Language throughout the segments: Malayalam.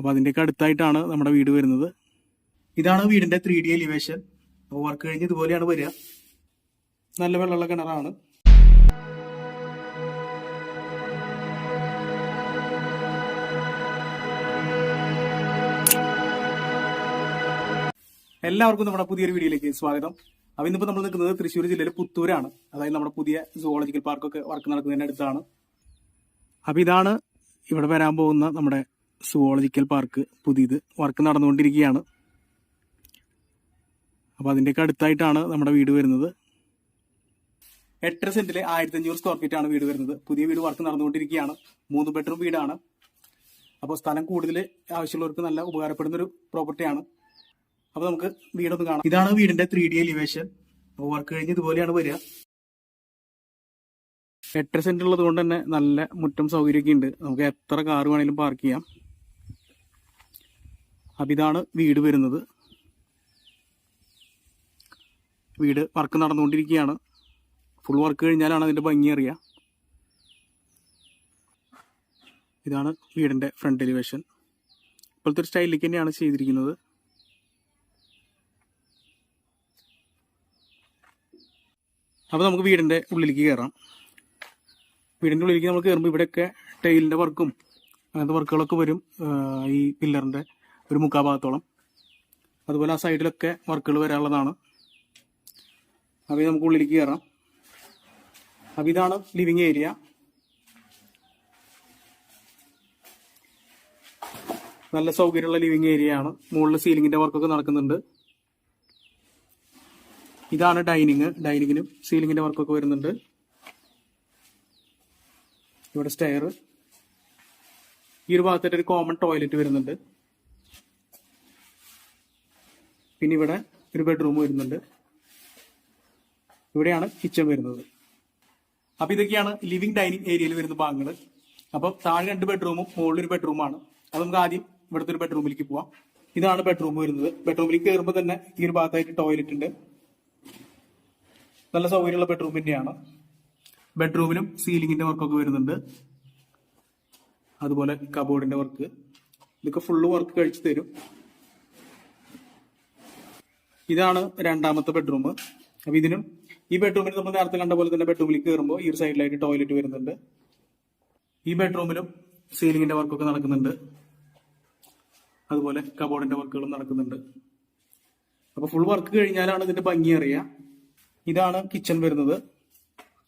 അപ്പോൾ അതിന്റെയൊക്കെ അടുത്തായിട്ടാണ് നമ്മുടെ വീട് വരുന്നത്. ഇതാണ് വീടിന്റെ ത്രീ ഡി എലിവേഷൻ വർക്ക് കഴിഞ്ഞ് ഇതുപോലെയാണ് വരിക. നല്ല വെള്ളമുള്ള കിണറാണ്. എല്ലാവർക്കും നമ്മുടെ പുതിയൊരു വീഡിയോയിലേക്ക് സ്വാഗതം. അപ്പോൾ ഇന്നിപ്പോൾ നമ്മൾ നിൽക്കുന്നത് തൃശ്ശൂർ ജില്ലയിലെ പുത്തൂരാണ്. അതായത് നമ്മുടെ പുതിയ സുവോളജിക്കൽ പാർക്കൊക്കെ വർക്ക് നടക്കുന്നതിന്റെ അടുത്താണ്. അപ്പോൾ ഇതാണ് ഇവിടെ വരാൻ പോകുന്ന നമ്മുടെ സുവോളജിക്കൽ പാർക്ക് പുതിയത് വർക്ക് നടന്നുകൊണ്ടിരിക്കുകയാണ്. അപ്പോൾ അതിന്റെയൊക്കെ അടുത്തായിട്ടാണ് നമ്മുടെ വീട് വരുന്നത്. എട്ടര സെന്റിലെ ആയിരത്തി അഞ്ഞൂറ് സ്ക്വയർ ഫീറ്റ് ആണ് വീട് വരുന്നത്. പുതിയ വീട് വർക്ക് നടന്നുകൊണ്ടിരിക്കുകയാണ്. മൂന്ന് ബെഡ്റൂം വീടാണ്. അപ്പോൾ സ്ഥലം കൂടുതൽ ആവശ്യമുള്ളവർക്ക് നല്ല ഉപകാരപ്പെടുന്ന ഒരു പ്രോപ്പർട്ടിയാണ് അപ്പോൾ നമുക്ക് വീടൊന്ന് കാണാം. ഇതാണ് വീടിന്റെ ത്രീ ഡി എലിവേഷൻ വർക്ക് കഴിഞ്ഞ് ഇതുപോലെയാണ് വരിക. എട്ടര സെന്റ് ഉള്ളത് കൊണ്ട് തന്നെ നല്ല മുറ്റം സൗകര്യമൊക്കെ ഉണ്ട്. നമുക്ക് എത്ര കാർ വേണമെങ്കിലും പാർക്ക് ചെയ്യാം. അപ്പം ഇതാണ് വീട് വരുന്നത്. വീട് വർക്ക് നടന്നുകൊണ്ടിരിക്കുകയാണ്. ഫുൾ വർക്ക് കഴിഞ്ഞാലാണ് അതിന്റെ ഭംഗി അറിയുക ഇതാണ് വീടിന്റെ ഫ്രണ്ട് എലിവേഷൻ ഇപ്പോഴത്തെ ഒരു സ്റ്റൈലിലേക്ക് തന്നെയാണ് ചെയ്തിരിക്കുന്നത്. അപ്പോൾ നമുക്ക് വീടിന്റെ ഉള്ളിലേക്ക് കയറാം വീടിന്റെ ഉള്ളിലേക്ക് നമ്മൾ കയറുമ്പോൾ ഇവിടെയൊക്കെ ടൈലിന്റെ വർക്കും അങ്ങനത്തെ വർക്കുകളൊക്കെ വരും. ഈ പില്ലറിന്റെ ഒരു മുക്കാ ഭാഗത്തോളം അതുപോലെ ആ സൈഡിലൊക്കെ വർക്കുകൾ വരാനുള്ളതാണ്. അപ്പോൾ നമുക്ക് ഉള്ളിലേക്ക് കയറാം. അപ്പോൾ ഇതാണ് ലിവിങ് ഏരിയ. നല്ല സൗകര്യമുള്ള ലിവിങ് ഏരിയ ആണ്. മുകളിൽ സീലിംഗിന്റെ വർക്കൊക്കെ നടക്കുന്നുണ്ട്. ഇതാണ് ഡൈനിങ്. ഡൈനിങ്ങിനും സീലിംഗിന്റെ വർക്കൊക്കെ വരുന്നുണ്ട്. ഇവിടെ സ്റ്റെയർ. ഈ ഒരു ഭാഗത്തായിട്ട് ഒരു കോമൺ ടോയ്ലറ്റ് വരുന്നുണ്ട്. പിന്നെ ഇവിടെ ഒരു ബെഡ്റൂം വരുന്നുണ്ട്. ഇവിടെയാണ് കിച്ചൺ വരുന്നത്. അപ്പൊ ഇതൊക്കെയാണ് ലിവിംഗ് ഡൈനിങ് ഏരിയയിൽ വരുന്ന ഭാഗങ്ങൾ അപ്പൊ താഴെ രണ്ട് ബെഡ്റൂമും മുകളിൽ ഒരു ബെഡ്റൂമാണ് അത് നമുക്ക് ആദ്യം ഇവിടുത്തെ ഒരു ബെഡ്റൂമിലേക്ക് പോവാം. ഇതാണ് ബെഡ്റൂം വരുന്നത്. ബെഡ്റൂമിലേക്ക് കയറുമ്പോൾ തന്നെ ഈ ഒരു ഭാഗത്തായിട്ട് ടോയ്ലറ്റ് ഉണ്ട്. നല്ല സൗകര്യമുള്ള ബെഡ്റൂം തന്നെയാണ്. ബെഡ്റൂമിനും സീലിംഗിന്റെ വർക്കൊക്കെ വരുന്നുണ്ട്. അതുപോലെ കബോർഡിന്റെ വർക്ക് ഇതൊക്കെ ഫുള്ള് വർക്ക് കഴിച്ചു തരും. ഇതാണ് രണ്ടാമത്തെ ബെഡ്റൂം അപ്പൊ ഇതിനും ഈ ബെഡ്റൂമിൽ നമ്മൾ നേരത്തെ കണ്ട പോലെ തന്നെ ബെഡ്റൂമിലേക്ക് കയറുമ്പോൾ ഈ ഒരു സൈഡിലായിട്ട് ടോയ്ലറ്റ് വരുന്നുണ്ട്. ഈ ബെഡ്റൂമിലും സീലിംഗിന്റെ വർക്കൊക്കെ നടക്കുന്നുണ്ട്. അതുപോലെ കബോർഡിന്റെ വർക്കുകളും നടക്കുന്നുണ്ട്. അപ്പൊ ഫുൾ വർക്ക് കഴിഞ്ഞാലാണ് ഇതിന്റെ ഭംഗി അറിയുക ഇതാണ് കിച്ചൺ വരുന്നത്.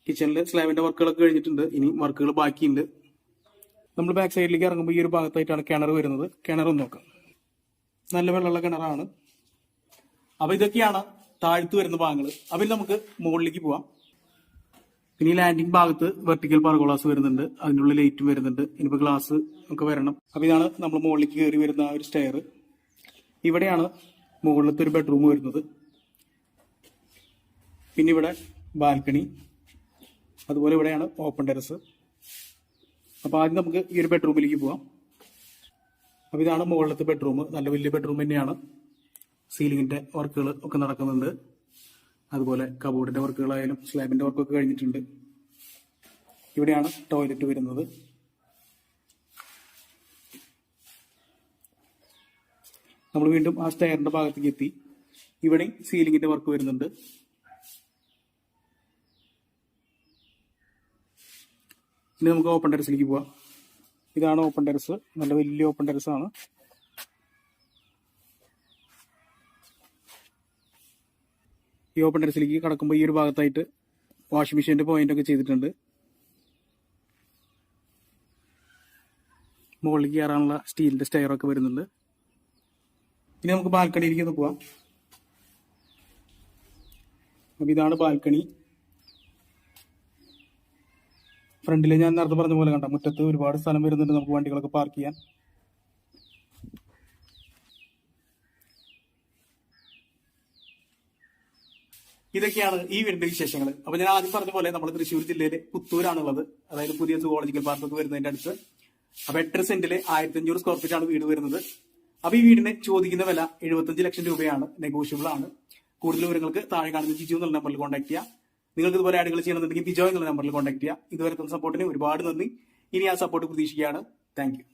കിച്ചണിൽ സ്ലാബിന്റെ വർക്കുകളൊക്കെ കഴിഞ്ഞിട്ടുണ്ട്. ഇനി വർക്കുകൾ ബാക്കിയുണ്ട്. നമ്മൾ ബാക്ക് സൈഡിലേക്ക് ഇറങ്ങുമ്പോൾ ഈ ഒരു ഭാഗത്തായിട്ടാണ് കിണർ വരുന്നത്. ഒന്ന് നോക്കാം. നല്ല വെള്ളമുള്ള കിണറാണ്. അപ്പൊ ഇതൊക്കെയാണ് താഴ്ത്തു വരുന്ന ഭാഗങ്ങൾ അപ്പൊ ഇനി നമുക്ക് മുകളിലേക്ക് പോവാം. ഈ ലാൻഡിംഗ് ഭാഗത്ത് വെർട്ടിക്കൽ പർഗോളാസ് വരുന്നുണ്ട്. അതിനുള്ളിൽ ലൈറ്റും വരുന്നുണ്ട്. ഇനിയിപ്പോൾ ഗ്ലാസ് ഒക്കെ വരണം. അപ്പൊ ഇതാണ് നമ്മൾ മുകളിലേക്ക് കയറി വരുന്ന ഒരു സ്റ്റെയർ ഇവിടെയാണ് മുകളിലത്തെ ഒരു ബെഡ്റൂം വരുന്നത്. പിന്നെ ഇവിടെ ബാൽക്കണി അതുപോലെ ഇവിടെയാണ് ഓപ്പൺ ടെറസ് അപ്പോൾ ആദ്യം നമുക്ക് ഈ ഒരു ബെഡ്റൂമിലേക്ക് പോവാം. അപ്പോൾ ഇതാണ് മുകളിലത്തെ ബെഡ്റൂം നല്ല വലിയ ബെഡ്റൂം തന്നെയാണ്. സീലിംഗിന്റെ വർക്കുകൾ ഒക്കെ നടക്കുന്നുണ്ട്. അതുപോലെ കബോർഡിന്റെ വർക്കുകളായാലും സ്ലാബിന്റെ വർക്കൊക്കെ കഴിഞ്ഞിട്ടുണ്ട്. ഇവിടെയാണ് ടോയ്ലറ്റ് വരുന്നത്. നമ്മൾ വീണ്ടും ആ സ്റ്റെയറിന്റെ ഭാഗത്തേക്ക് എത്തി. ഇവിടെ സീലിങ്ങിന്റെ വർക്ക് വരുന്നുണ്ട്. ഇനി നമുക്ക് ഓപ്പൺ ടെറസിലേക്ക് പോവാം. ഇതാണ് ഓപ്പൺ ടെറസ്. നല്ല വലിയ ഓപ്പൺ ടെറസ് ഈ ഓപ്പൺ ടെറസിലേക്ക് കടക്കുമ്പോൾ ഈ ഒരു ഭാഗത്തായിട്ട് വാഷിംഗ് മെഷീന്റെ പോയിന്റ് ഒക്കെ ചെയ്തിട്ടുണ്ട്. മുകളിലേക്ക് കയറാനുള്ള സ്റ്റീലിന്റെ സ്റ്റെയർ ഒക്കെ വരുന്നുണ്ട്. ഇനി നമുക്ക് ബാൽക്കണിയിലേക്ക് ഒന്ന് പോവാം. അപ്പൊ ഇതാണ് ബാൽക്കണി. ഫ്രണ്ടിൽ ഞാൻ നേരത്തെ പറഞ്ഞ പോലെ കണ്ട മുറ്റത്ത് ഒരുപാട് സ്ഥലം വരുന്നുണ്ട് നമുക്ക് വണ്ടികളൊക്കെ പാർക്ക് ചെയ്യാൻ. ഇതൊക്കെയാണ് ഈ വീടിന്റെ വിശേഷങ്ങൾ. അപ്പൊ ഞാൻ ആദ്യം പറഞ്ഞ പോലെ നമ്മൾ തൃശ്ശൂർ ജില്ലയിലെ പുത്തൂരാണുള്ളത്. അതായത് പുതിയ സുവോളജിക്കൽ പാർക്കൊക്കെ വരുന്നതിന്റെ അടുത്ത്. അപ്പൊ എട്ടര ആയിരത്തി അഞ്ഞൂറ് സ്ക്വയർ ഫീറ്റ് ആണ് വീട് വരുന്നത്. അപ്പൊ ഈ വീടിന് ചോദിക്കുന്ന വില എഴുപത്തഞ്ച് ലക്ഷം രൂപയാണ്. നെഗോഷ്യബിൾ ആണ്. കൂടുതൽ വിവരങ്ങൾക്ക് താഴെ കാണുന്ന ജിജു എന്നുള്ള നമ്പറിൽ കോൺടാക്ട് ചെയ്യാം. നിങ്ങൾക്ക് ഇതുപോലെ ആഡുകൾ ചെയ്യണമെന്നുണ്ടെങ്കിൽ ബിജോ എന്നുള്ള നമ്പറിൽ കോൺടാക്ട് ചെയ്യാം. ഇതുവരെ തന്ന സപ്പോർട്ടിന് ഒരുപാട് നന്ദി. ഇനി ആ സപ്പോർട്ട് പ്രതീക്ഷിക്കുകയാണ്. താങ്ക്